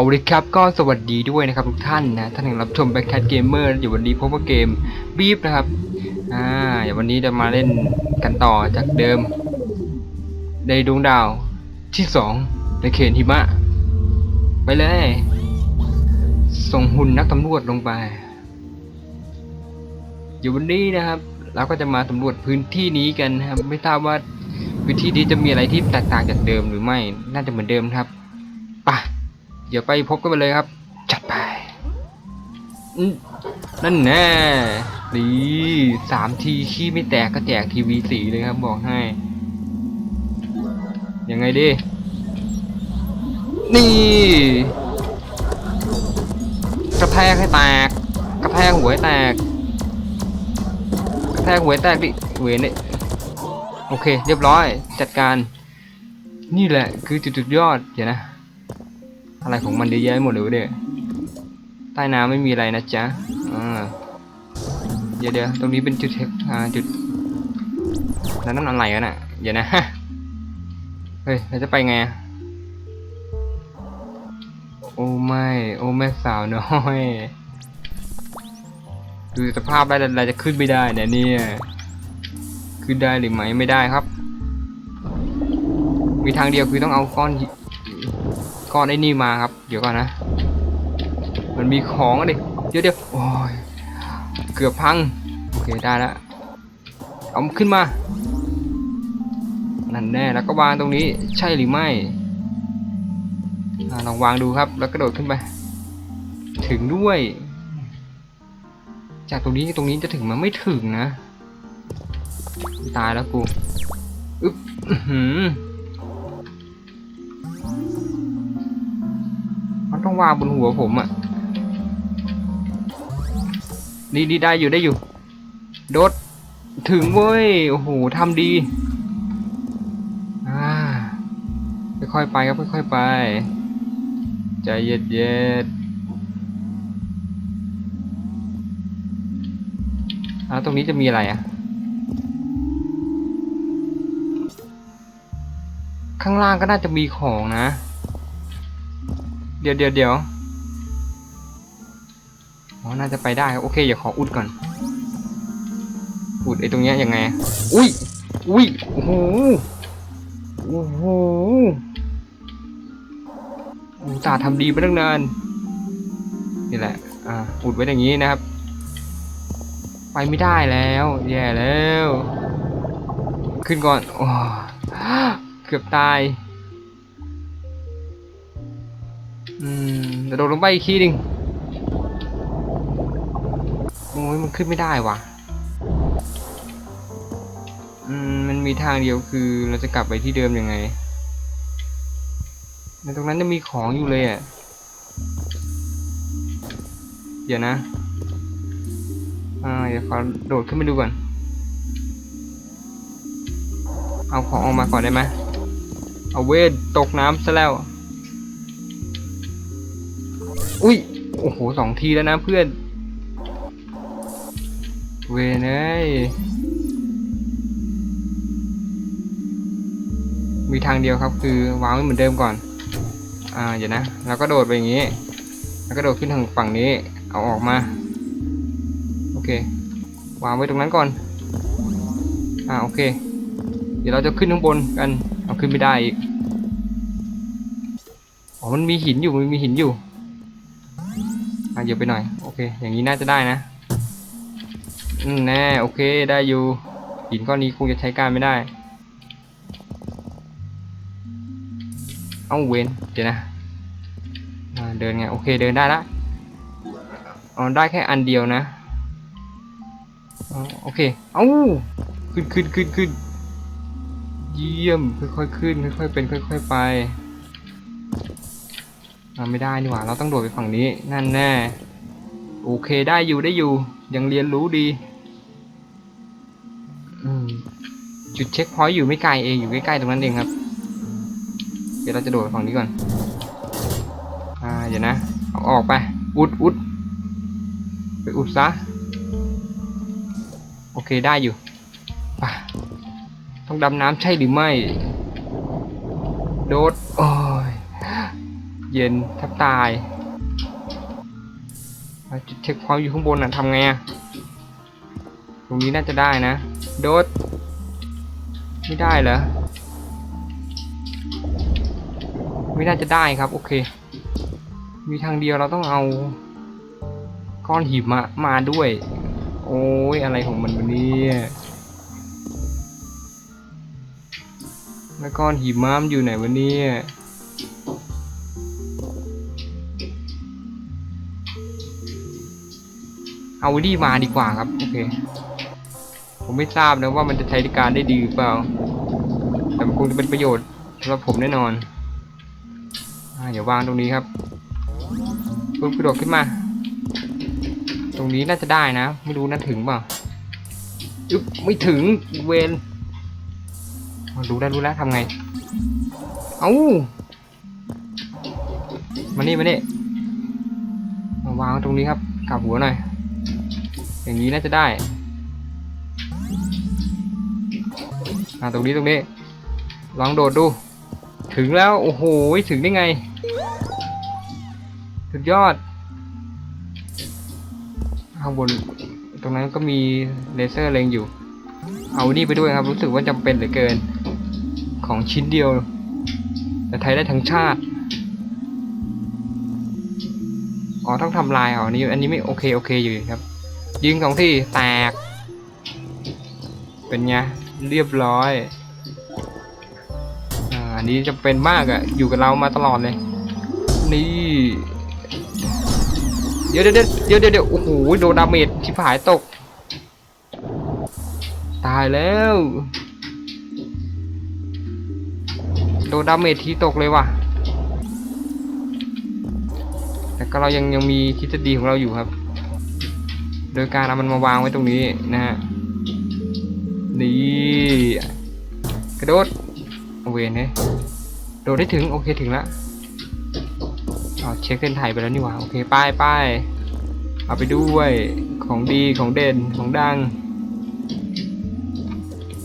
เอาเลยครับก็สวัสดีด้วยนะครับทุกท่านนะท่านที่รับชมแบ็คแคทเกมเมอร์อยู่วันนี้พบกับเกมบีฟนะครับอ่าอย่างวันนี้จะมาเล่นกันต่อจากเดิม ในดวงดาวที่สองในเขตหิมะ ไปเลย ส่งหุ่นนักตำรวจลงไป อยู่วันนี้นะครับเราก็จะมาสำรวจพื้นที่นี้กันนะครับไม่ทราบว่าพื้นที่นี้จะมีอะไรที่แตกต่างจากเดิมหรือไม่น่าจะเหมือนเดิมครับไปะ เดี๋ยวไปพบกันไปเลยครับ จัดไปนั่นแน่ดีสามทีขี้ไม่แตกก็แจกทีวีสีเลยครับบอกให้ ยังไงดิ นี่กระแทกให้แตก กระแทกหัวให้แตก กระแทกหัวให้แตกดิเวยเนี่ยโอเค เรียบร้อยจัดการ นี่แหละคือจุดจุดยอด เดี๋ยวนะ อะไรของมันเยอะแยะหมดเลยเนี่ยใต้น้ำไม่มีอะไรนะจ๊ะอ่าเดี๋ยวเดี๋ยวตรงนี้เป็นจุดเทคอ่าจุดแล้วนั่นอะไรกันอะเดี๋ยวนะเฮ้ยเราจะไปไงอะโอ้ไม่โอ้แม่สาวน้อยดูสภาพได้เราจะขึ้นไม่ได้เนี่ยเนี่ยขึ้นได้หรือไม่ไม่ได้ครับ มีทางเดียวคือต้องเอาก้อน ก้อนไอ้นี่มาครับ เดี๋ยวก่อนนะ มันมีของอะดิเดี๋ยวเดี๋ยวโอ้ยเกือบพัง โอเคได้แล้วเอาขึ้นมา นั่นแน่แล้วก็วางตรงนี้ใช่หรือไม่ลองวางดูครับ แล้วกระโดดขึ้นไป ถึงด้วย จากตรงนี้ตรงนี้จะถึงมันไม่ถึงนะ ตายแล้วกู อึ๊บ ต้องวางบนหัวผมอะ่ะดีดีได้อยู่ได้อยู่ โดด ถึงเว้ย โอ้โหทำดีอ่าค่อยๆไปครับค่อยๆไป ใจเย็นๆแล้วตรงนี้จะมีอะไรอะข้างล่างก็น่าจะมีของนะ เดี๋ยวเดี๋ยวเดี๋ยวอ๋อน่าจะไปได้ครับโอเคอย่าขออุดก่อน อุดไอ้ตรงเนี้ยยังไง อุ้ย อุ้ย โอ้โห โอ้โหอุตส่าห์ทำดีมาตั้งนาน นี่แหละ อ่า อุดไว้อย่างนี้นะครับ ไปไม่ได้แล้ว แย่แล้ว ขึ้นก่อน โอ้เกือบตาย อืมจะโดดลงไปอีกทีหนึ่งโอ้ยมันขึ้นไม่ได้ว่ะอืมมันมีทางเดียวคือเราจะกลับไปที่เดิมยังไงในตรงนั้นจะมีของอยู่เลยอะ เดี๋ยวนะ อ่าเดี๋ยวขอโดดขึ้นไปดูก่อน เอาของออกมาก่อนได้ไหมเอาเวทตกน้ำซะแล้ว อุ้ย โอ้โหสองทีแล้วนะเพื่อน เวนเอ้ยมีทางเดียวครับคือวางไว้เหมือนเดิมก่อน อ่าเดี๋ยวนะ แล้วก็โดดไปอย่างนี้ แล้วก็โดดขึ้นทางฝั่งนี้ เอาออกมา โอเค วางไว้ตรงนั้นก่อน อ่าโอเค เดี๋ยวเราจะขึ้นข้างบนกัน เอาขึ้นไม่ได้อีก อ๋อ มันมีหินอยู่ มันมีหินอยู่ อะเยอะไปหน่อย โอเค อย่างนี้น่าจะได้นะอืมแน่โอเคได้อยู่หินก้อนนี้คงจะใช้การไม่ได้ เอาเวนเดี๋ยวนะอ่าเดินไงโอเคเดินได้ละอ๋อได้แค่อันเดียวนะอโอเค เอ้าขึ้นขึ้นขึ้นขึ้น เยี่ยม ค่อยๆขึ้น ค่อยๆเป็น ค่อยๆไป อ่าไม่ได้นี่หว่า เราต้องโดดไปฝั่งนี้ นั่นแน่ โอเคได้อยู่ได้อยู่ ยังเรียนรู้ดี จุดเช็คพอยต์อยู่ไม่ไกลเองอยู่ใกล้ๆตรงนั้นเองครับ เดี๋ยวเราจะโดดไปฝั่งนี้ก่อน อ่า เดี๋ยวนะ เอาออกไป อุดอุดไปอุดซะ โอเคได้อยู่ไปต้องดำน้ำใช่หรือไม่ โดดโอ้ย เย็นแทบตายเอาจุดเช็คพอยต์อยู่ข้างบนน่ะทำไงอะตรงนี้น่าจะได้นะ โดด ไม่ได้เหรอ ไม่น่าจะได้ครับ โอเค มีทางเดียวเราต้องเอาก้อนหิมะมาด้วย โอ้ยอะไรของมันวันนี้แล้วก้อนหิมะมันอยู่ไหนวันนี้ เอาดีมาดีกว่าครับ โอเค ผมไม่ทราบนะว่ามันจะใช้การได้ดีหรือเปล่า แต่มันคงจะเป็นประโยชน์สำหรับผมแน่นอนอเดี๋ยววางตรงนี้ครับปุ๊บกระโดดขึ้นมา ตรงนี้น่าจะได้นะ ไม่รู้น่าถึงเปล่าอึ๊บไม่ถึงเวนเอารู้แล้วรู้แล้วทำไง เอา้ามานี่มานี่มาวางตรงนี้ครับกลับหัวหน่อย อย่างนี้น่าจะได้อ่าตรงนี้ตรงนี้ ลองโดดดู ถึงแล้วโอ้โหถึงได้ไง สุดยอด ข้างบน ตรงนั้นก็มีเลเซอร์เล็งอยู่ เอานี่ไปด้วยครับ รู้สึกว่าจำเป็นเหลือเกิน ของชิ้นเดียว แต่ไทยได้ทั้งชาติอ๋อต้องทำลายอ๋อนนี้อันนี้ไม่โอเคโอเคอยู่ครับ ยิงสองที่แตก เป็นไงเรียบร้อยอันนี้จะเป็นมากอะ่ะอยู่กับเรามาตลอดเลย นี่ เดี๋ยวเดี๋ยวเดี๋ยวเดี๋ยวโอ้โหโดนดาเมจชิบหายตก ตายแล้ว โดนดาเมจทีตกเลยว่ะแต่ก็เรายังยังมีทฤษฎีของเราอยู่ครับ โดยการเอามันมาวางไว้ตรงนี้นะฮะนี่กระโดดเอาเวนเนี่ยโดดได้ถึงโอเคถึงแล้วเอาเช็คเส้นไทยไปแล้วนี่หว่าโอเคป้ายป้ายเอาไปด้วยของดีของเด่นของดัง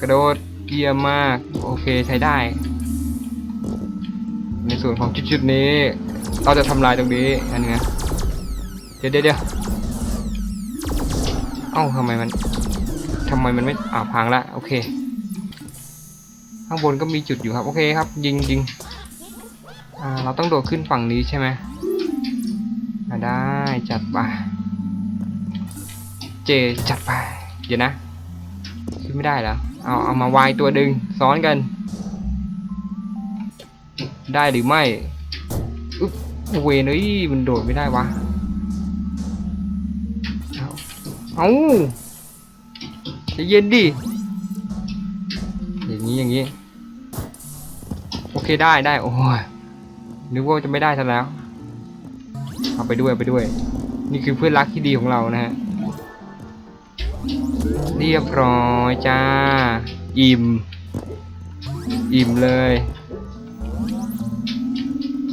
กระโดดเยี่ยมมากโอเคใช้ได้ ในส่วนของจุดๆนี้ เราจะทำลายตรงนี้อันนี้เดี๋ยวเดี๋ยว เอ้าทำไมมันทำไมมันไม่อ่าพังละโอเค ข้างบนก็มีจุดอยู่ครับ โอเคครับ ยิงยิงอ่าเราต้องโดดขึ้นฝั่งนี้ใช่ไหมได้จัดไปเจจัดไปเดี๋ยวนะขึ้นไม่ได้แล้วเอาเอามาวายตัวดึงซ้อนกัน ได้หรือไม่อุ๊บเวนเอ้ยมันโดดไม่ได้วะ เอาจะเย็นดิ อย่างนี้อย่างนี้ โอเคได้ได้โอ้ยนึกว่าจะไม่ได้ซะแล้ว เอาไปด้วยไปด้วย นี่คือเพื่อนรักที่ดีของเรานะฮะ เรียบร้อยจ้า อิ่ม อิ่มเลย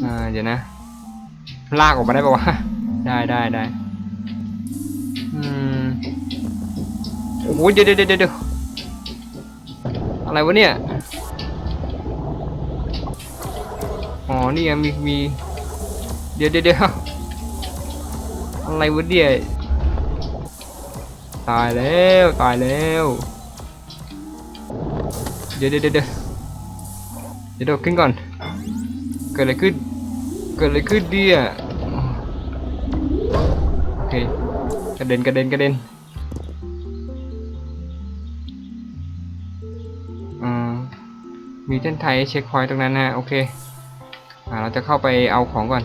อ่าเดี๋ยวนะ ลากออกมาได้ปะวะ ได้ได้ได้อืม โอ้โหเดี๋ยวเดี๋ยวเดี๋ยวอะไรวะเนี่ย อ๋อนี่ไงมีมีเดี๋ยวเดี๋ยวอะไรวะเนี่ยตายแล้วตายแล้ว เดี๋ยวเดี๋ยวเดี๋ยวเดี๋ยวขึ้นก่อน เกิดอะไรขึ้น เกิดอะไรขึ้นเนี่ยโอเคกระเด็นกระเด็นกระเด็น มีเส้นไทยเช็คพอยต์ตรงนั้นนะโอเคอ่าเราจะเข้าไปเอาของก่อน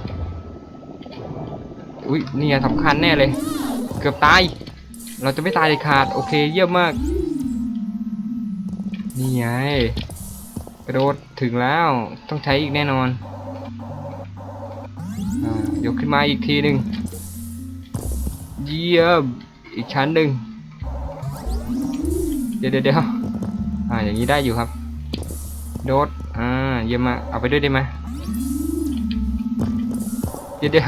อุ้ยนี่สำคัญแน่เลย เกือบตาย เราจะไม่ตายเลยขาด โอเค เยี่ยมมาก นี่ไงกระโดดถึงแล้ว ต้องใช้อีกแน่นอนอยกขึ้นมาอีกทีหนึ่ง เยี่ยม อีกชั้นหนึ่ง เดี๋ยวเดี๋ยวเดี๋ยวอ่าอย่างนี้ได้อยู่ครับ โดดอ่าเยี่ยมมากเอาไปด้วยได้ไหมเดี๋ยวเดี๋ยว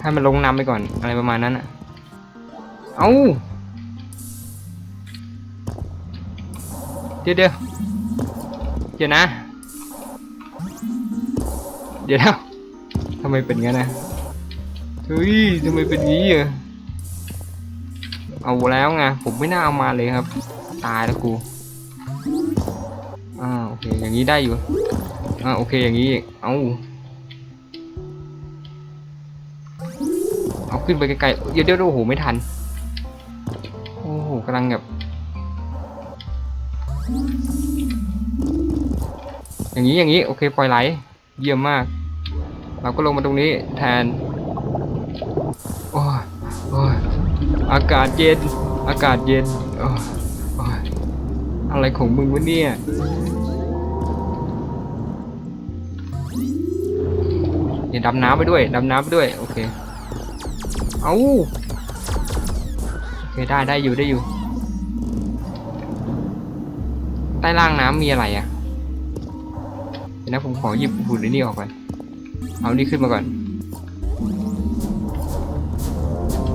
ให้มันลงนำไปก่อนอะไรประมาณนั้นอะเอาเดี๋ยวเดี๋ยวเดี๋ยวนะ เดี๋ยวนะทำไมเป็นงั้นนะเฮ้ยทำไมเป็นงี้อะเอาแล้วไงผมไม่น่าเอามาเลยครับ ตายแล้วกู อ่าโอเค อย่างนี้ได้อยู่ อ่าโอเคอย่างนี้ เอาเอาขึ้นไปไกลๆเดี๋ยวเดี๋ยวโอ้โหไม่ทัน โอ้โหกำลังแบบ อย่างนี้อย่างนี้ โอเคปล่อยไหล เยี่ยมมาก เราก็ลงมาตรงนี้แทน โอ้ยโอ้ยอากาศเย็น อากาศเย็นโอ้ย อะไรของมึงวะเนี่ยเดี๋ยวดำน้ำไปด้วย ดำน้ำไปด้วย โอเค เอาโอเคได้ได้อยู่ได้อยู่ ใต้ล่างน้ำมีอะไรอะเดี๋ยวนะผมขอหยิบหุ่นนี่ออกก่อน เอานี่ขึ้นมาก่อน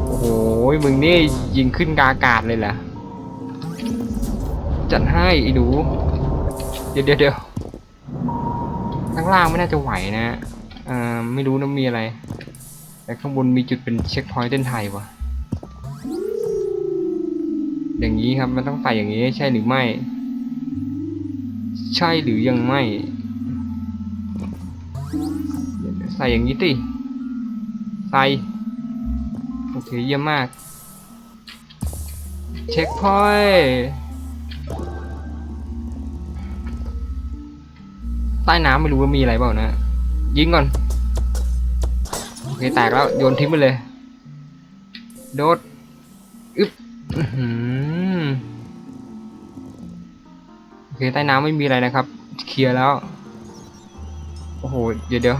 โอ้โหมึงนี่ยิงขึ้นกาอากาศเลยเหรอ จัดให้ไอีดู เดี๋ยวเดี๋ยวเดี๋ยวข้างล่างไม่น่าจะไหวนะอ่าไม่รู้นะมีอะไร แต่ข้างบนมีจุดเป็นเช็คพอยต์เต้นไทยวะอย่างนี้ครับมันต้องใส่อย่างนี้ใช่หรือไม่ ใช่หรือยังไม่ใส่อย่างนี้ติใส่โอเคเยี่ยมมาก เช็คพอยต์ ต้น้ำไม่รู้ว่ามีอะไรเปล่านะ ยิงก่อน โอเคแตกแล้ว โยนทิ้งไปเลย โดดอึ๊บโอเคใต้น้ำไม่มีอะไรนะครับ เคลียร์แล้ว โอ้โห เดี๋ยวเดี๋ยว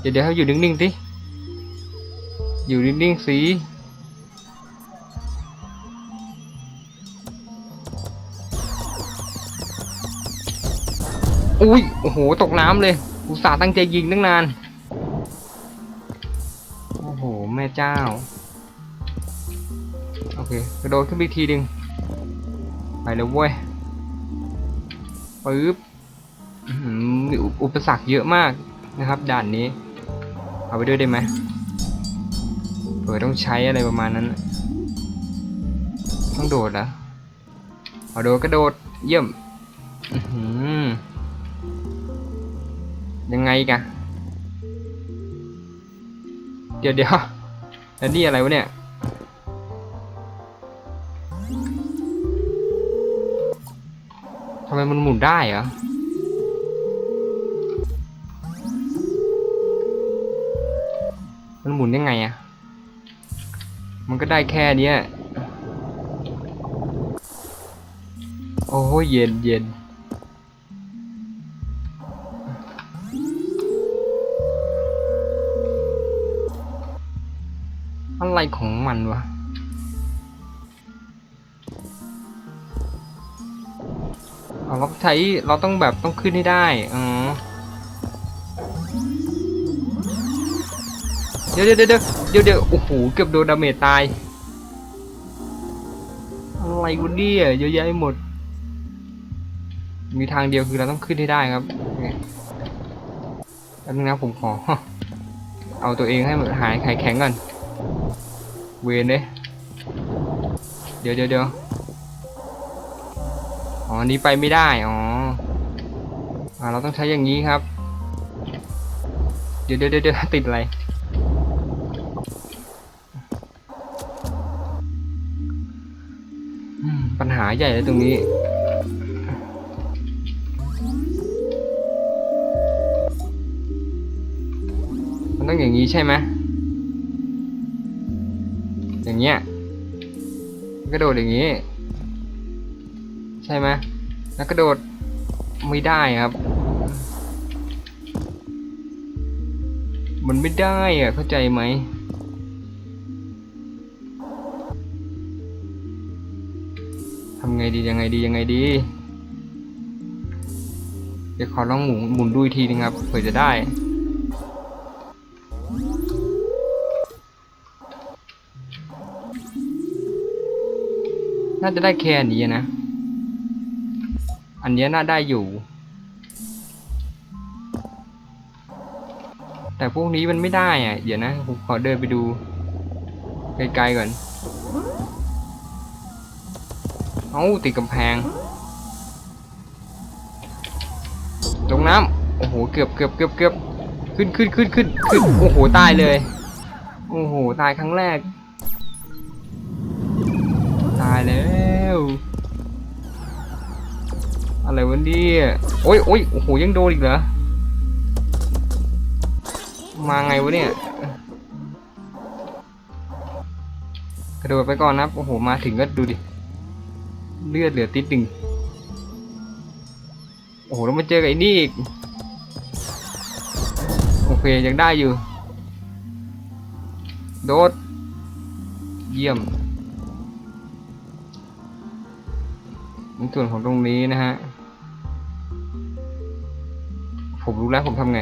เดี๋ยวเดี๋ยวให้อยู่นิ่งๆดิอยู่นิ่งๆสิ อุ้ยโอ้โหตกน้ำเลยอุตส่าห์ตั้งใจยิงตั้งนาน โอ้โห แม่เจ้า โอเคกระโดดขึ้นไปอีกทีหนึ่งไปเลยเว้ยปึ๊บมีอุปสรรคเยอะมากนะครับ ด่านนี้ เอาไปด้วยได้ไหมเผื่อต้องใช้อะไรประมาณนั้น ต้องโดดเหรอเอาโดดกระโดดเยี่ยมอื้อหือ ยังไงกันเดี๋ยวเดี๋ยวแล้วนี่อะไรวะเนี่ย ทำไมมันหมุนได้เหรอ มันหมุนยังไงอะมันก็ได้แค่เนี้ยโอ้ยเย็นเย็น อะไรของมันวะเราใช้เราต้องแบบต้องขึ้นให้ได้อ๋อเดี๋ยวเดี๋ยวเดี๋ยวเดี๋ยวเดี๋ยวโอ้โหเกือบโดนดาเมจตาย อะไรวะเนี่ยเยอะแยะไปหมด มีทางเดียวคือเราต้องขึ้นให้ได้ครับอเคแป๊บนึงนะผมขอ เอาตัวเองให้หายหายแข็งก่อน เวนเลยเดี๋ยวเดี๋ยวเดี๋ยวอ๋อนี้ไปไม่ได้ อ๋ออ่าเราต้องใช้อย่างนี้ครับ เดี๋ยวเดี๋ยวเดี๋ยวติดอะไร ปัญหาใหญ่เลยตรงนี้มันต้องอย่างนี้ใช่ไหม อย่างเงี้ยกระโดดอย่างนี้ ใช่ไหมแล้วกระโดดไม่ได้ครับ มันไม่ได้อะเข้าใจไหมทำไงดียังไงดียังไงดี เดี๋ยวขอลองหมุนหมุนดูอีกทีนึงครับเผื่อจะได้ น่าจะได้แค่นี้นะ อันนี้น่าได้อยู่ แต่พวกนี้มันไม่ได้อะ เดี๋ยวนะผมขอเดินไปดูไกลๆก่อน เอ้าติดกำแพง ลงน้ำโอ้โห เกือบเกือบเกือบเกือบขึ้นขึ้นขึ้นขึ้นขึ้น โอ้โห ตายเลย โอ้โห ตายครั้งแรกายแล้วอะไรวะเนี่ยโอ้ยโอ้ยโอ้โหยังโดนอีกเหรอมาไงวะเนี่ยกระโดดไปก่อนนะโอ้โหมาถึงก็ดูดิเลือดเหลือติดหนึ่งโอ้โหแล้วมาเจอกับไอ้นี่อีกโอเคยังได้อยู่ โดด เยี่ยม ในส่วนของตรงนี้นะฮะ ผมรู้แล้วผมทำไง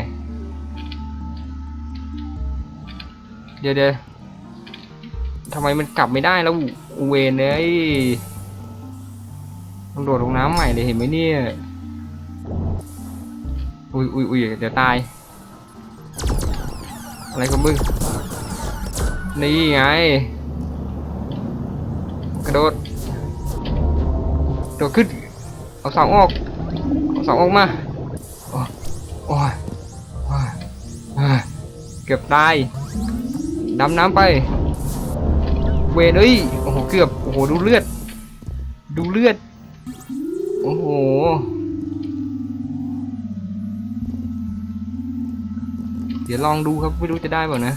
เดี๋ยวเดี๋ยวทำไมมันกลับไม่ได้แล้วเวนเลยต้องโดดลงน้ำใหม่เลยเห็นไหมเนี่ย อุ้ยอุ้ยอุ้ยเดี๋ยวตาย อะไรของมึง นี่ไง กระโดด โดดขึ้น เอาเสาออก เอาเสาออกมาโอ้ยโอ้ยโอ้ยเกือบตาย ดำน้ำไป เวรเอ้ย โอ้โห เกือบ โอ้โห ดูเลือด ดูเลือด โอ้โห เดี๋ยวลองดูครับ ไม่รู้จะได้เปล่านะ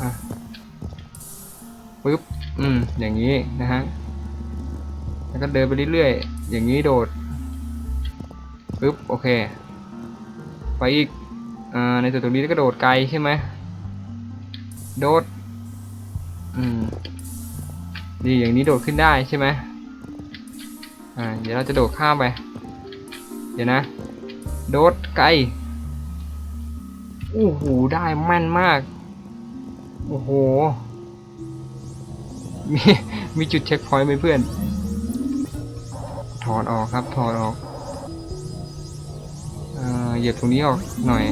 อะปึ๊บ อืม อย่างนี้นะฮะ แล้วก็เดินไปเรื่อยๆ อย่างนี้โดดปึ๊บโอเค ไปอีกอ่าในส่วนตรงนี้ก็โดดไกลใช่ไหมโดดอืมนี่อย่างนี้โดดขึ้นได้ใช่ไหมอ่าเดี๋ยวเราจะโดดข้ามไป เดี๋ยวนะ โดดไกลโอ้โหได้แม่นมากโอ้โหมีมีจุดเช็คพอยต์ไหมเพื่อน ถอดออกครับ ถอดออกเอ่อเหยียบตรงนี้ออกหน่อย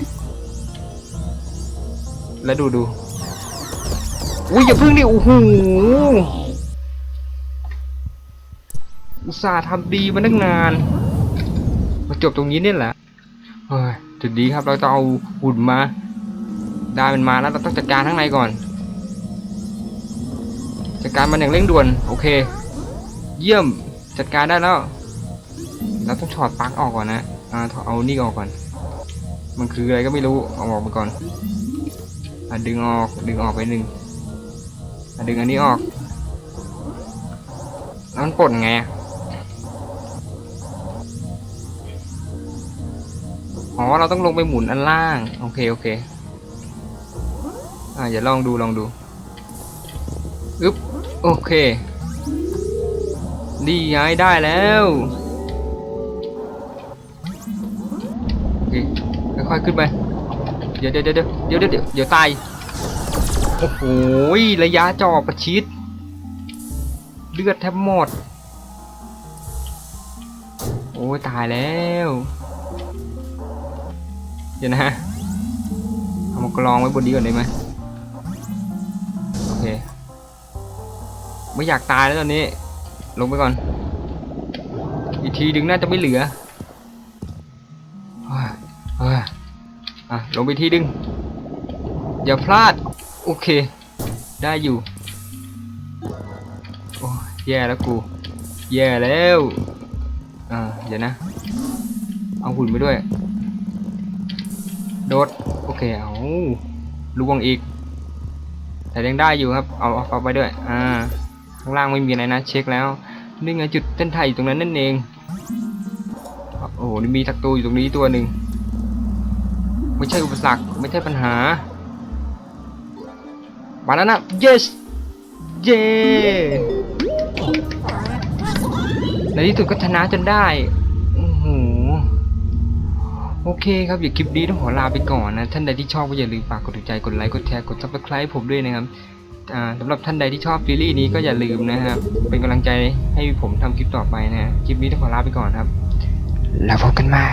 แล้วดูดูอุ้ยอย่าพึ่งดิโอ้โหอุตส่าห์ทำดีมาตั้งนาน มาจบตรงนี้เนี่ยแหละเฮ้ยจุดดีครับเราจะเอาหุ่นมา ได้มันมาแล้วเราต้องจัดการข้างในก่อน จัดการมันอย่างเร่งด่วน โอเค เยี่ยมจัดการได้แล้ว เราต้องถอดปลั๊กออกก่อนนะ อ่าเอานี่ออกก่อน มันคืออะไรก็ไม่รู้เอาออกมาก่อน อะดึงออกดึงออกไปหนึ่งอะดึงอันนี้ออกแล้วมันปลดไงอะอ๋อเราต้องลงไปหมุนอันล่าง โอเค โอเค อ่าอย่าลองดูลองดูอึ๊บโอเค ดีย้ายได้แล้ว ค่อยๆขึ้นไปเดี๋ยวเดี๋ยวเดี๋ยวเดี๋ยวเดี๋ยวเดี๋ยวเดี๋ยวตาย โอ้โหระยะจอประชิด เลือดแทบหมด โอ้ตายแล้ว เดี๋ยวนะฮะเอามากรองไว้บนนี้ก่อนได้ไหมโอเค ไม่อยากตายแล้วตอนนี้ ลงไปก่อน อีกทีดึงน่าจะไม่เหลือ ลงไปทีดึง อย่าพลาด โอเค ได้อยู่ โอ้ยแย่แล้วกู แย่แล้วอ่าเดี๋ยวนะ เอาหุ่นไปด้วย โดด โอเค เอาลวงอีก แต่ยังได้อยู่ครับ เอาเอาไปด้วย อ่า ข้างล่างไม่มีอะไรนะ เช็คแล้วนี่ไงจุดเส้นไทยอยู่ตรงนั้นนั่นเอง โอ้โหนี่มีทักตัวอยู่ตรงนี้ตัวหนึ่ง ไม่ใช่อุปสรรคไม่ใช่ปัญหามาแล้วนะ yes เย้ในที่สุดก็ชนะจนได้โอ้โหโอเคครับอย่าคลิปนี้ต้องขอลาไปก่อนนะ ท่านใดที่ชอบก็อย่าลืมฝากกดถูกใจกดไลค์กดแชร์กด subscribe ผมด้วยนะครับสำหรับท่านใดที่ชอบซีรีส์นี้ก็อย่าลืมนะครับเป็นกำลังใจให้ผมทำคลิปต่อไปนะฮะคลิปนี้ต้องขอลาไปก่อนครับ แล้วพบกันใหม่